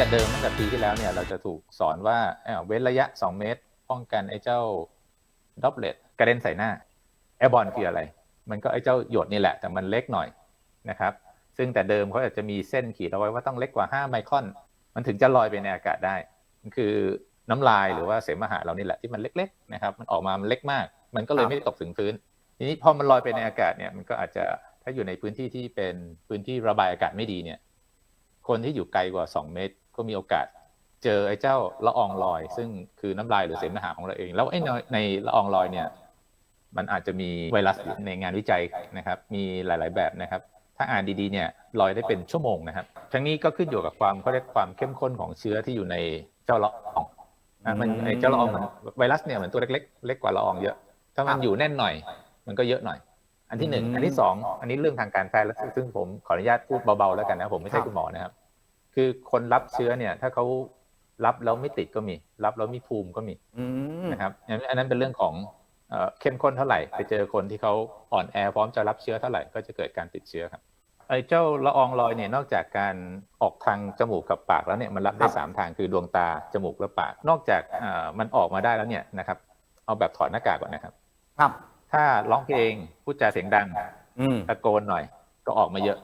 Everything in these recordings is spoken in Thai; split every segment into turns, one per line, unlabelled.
แต่เดิมตั้งแต่ปีที่แล้วเนี่ยเราจะถูกสอนว่าเอ้าเว้นระยะ 2 เมตร ป้องกันไอ้เจ้าดอปเลตกระเด็นใส่หน้าแอร์บอลคืออะไร มันก็ไอ้เจ้าหยดนี่แหละ แต่มันเล็กหน่อยนะครับซึ่งแต่เดิมเขาอาจจะมีเส้นขีดเอาไว้ว่าต้องเล็กกว่า 5 ไมครอน มันถึงจะลอยไปในอากาศได้ มันคือน้ำลายหรือว่าเสมหะเรานี่แหละที่มันเล็กๆนะครับมันออกมามันเล็กมาก มันก็เลยไม่ได้ตกถึงพื้น ทีนี้พอมันลอยไปในอากาศเนี่ยมันก็อาจจะถ้าอยู่ในพื้นที่ที่เป็นพื้นที่ระบายอากาศไม่ดีเนี่ยคนที่อยู่ไกลกว่า 2 เมตร ก็มีโอกาสเจอไอ้เจ้าละอองลอย ซึ่งคือน้ำลายหรือเสมหะของเราเอง แล้วไอ้ในละอองลอยเนี่ย มันอาจจะมีไวรัสในงานวิจัยนะครับ มีหลาย ๆ แบบนะครับ ถ้าอ่านดีๆเนี่ยลอยได้เป็นชั่วโมงนะครับ ทั้งนี้ก็ขึ้นอยู่กับความเขาเรียกความเข้มข้นของเชื้อที่อยู่ในเจ้าละอองอะมันไอ้เจ้าละอองมือนไวรัสเนี่ยเหมือนตัวเล็กๆเล็กกว่าละอองเยอะ ถ้ามันอยู่แน่นหน่อย มันก็เยอะหน่อยอันที่หนึ่ง
อั
นที่สอง อันนี้เรื่องทางการแพทย์แล้วซึ่งผมขออนุญาตพูดเบาๆแล้วกันนะ ผมไม่ใช่คุณหมอนะครับ คือคนรับเชื้อเนี่ย ถ้าเขารับแล้วไม่ติดก็มี รับแล้วมีภูมิก็มี
อืม
นะครับอันนั้นอันนั้นเป็นเรื่องของเอ่อเข้มข้นเท่าไหร่ ไปเจอคนที่เขาอ่อนแอพร้อมจะรับเชื้อเท่าไหร่ก็จะเกิดการติดเชื้อครับไอ้เจ้าละอองลอยเนี่ยนอกจากการออกทางจมูกกับปากแล้วเนี่ยมันรับได้
ครับ
สามทางคือดวงตาจมูกและปาก นอกจากเอ่อมันออกมาได้แล้วเนี่ยนะครับ เอาแบบถอดหน้ากากก่อนนะครับ
ครับ
ถ้าร้องเพลงพูดจาเสียงดัง
อืม
ตะโกนหน่อย ก็ออกมาเยอะ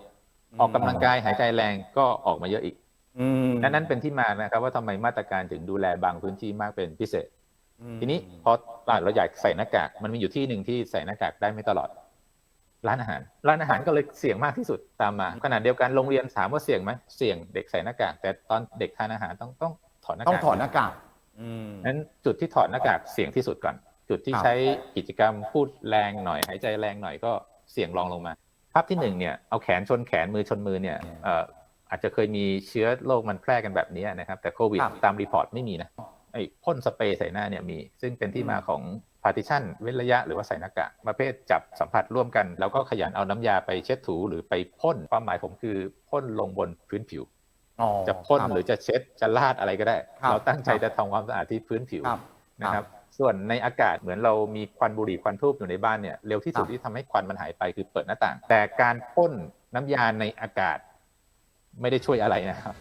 ออกกำลังกายหายใจแรงก็ออกมาเยอะอีก
อืม
นั่นนั่นเป็นที่มานะครับ ว่าทำไมมาตรการถึงดูแลบางพื้นที่มากเป็นพิเศษ
อืม
ทีนี้พออะเราอยากใส่หน้ากากมันมีอยู่ที่หนึ่งที่ใส่หน้ากากได้ไม่ตลอด ร้านอาหาร ร้านอาหารก็เลยเสี่ยงมากที่สุดตามมาขนาดเดียวกันโรงเรียนถามว่าเสี่ยงไหมเสี่ยงเด็กใส่หน้ากาก แต่ตอนเด็กทานอาหารต้องต้องถอดหน้ากาก
ต้องถอดหน้ากากอืม
นั้นจุดที่ถอดหน้ากากเสี่ยงที่สุดก่อน จุดที่
ครับ
ใช้กิจกรรมพูดแรงหน่อยหายใจแรงหน่อยก็เสี่ยงรองลงมา ภาพที่หนึ่งเนี่ยเอาแขนชนแขนมือชนมือเนี่ยเอ่ออาจจะเคยมีเชื้อโรคมันแพร่กันแบบนี้นะครับ แต่โควิด
ครับ
ตามรีพอร์ตไม่มีนะไอ้พ่นสเปรย์ใส่หน้าเนี่ยมี ซึ่งเป็นที่มาของ partition เว้นระยะหรือว่าใส่หน้ากากประเภทจับสัมผัสร่วมกัน แล้วก็ขยันเอาน้ำยาไปเช็ดถูหรือไปพ่นความหมายผมคือพ่นลงบนพื้นผิว
อ๋อ
จะพ่น
ครับ
หรือจะเช็ดจะลาดอะไรก็ได้
ครับ
เราตั้งใจ
ครับ
จะทำความสะอาดที่พื้นผิว
ครับ
นะครับส่วนในอากาศเหมือนเรามีควันบุหรี่ควันทูบอยู่ในบ้านเนี่ยเร็วที่สุด
ครับ
ที่ทำให้ควันมันหายไปคือเปิดหน้าต่าง แต่การพ่นน้ำยาในอากาศ ไม่ได้ช่วยอะไรนะครับ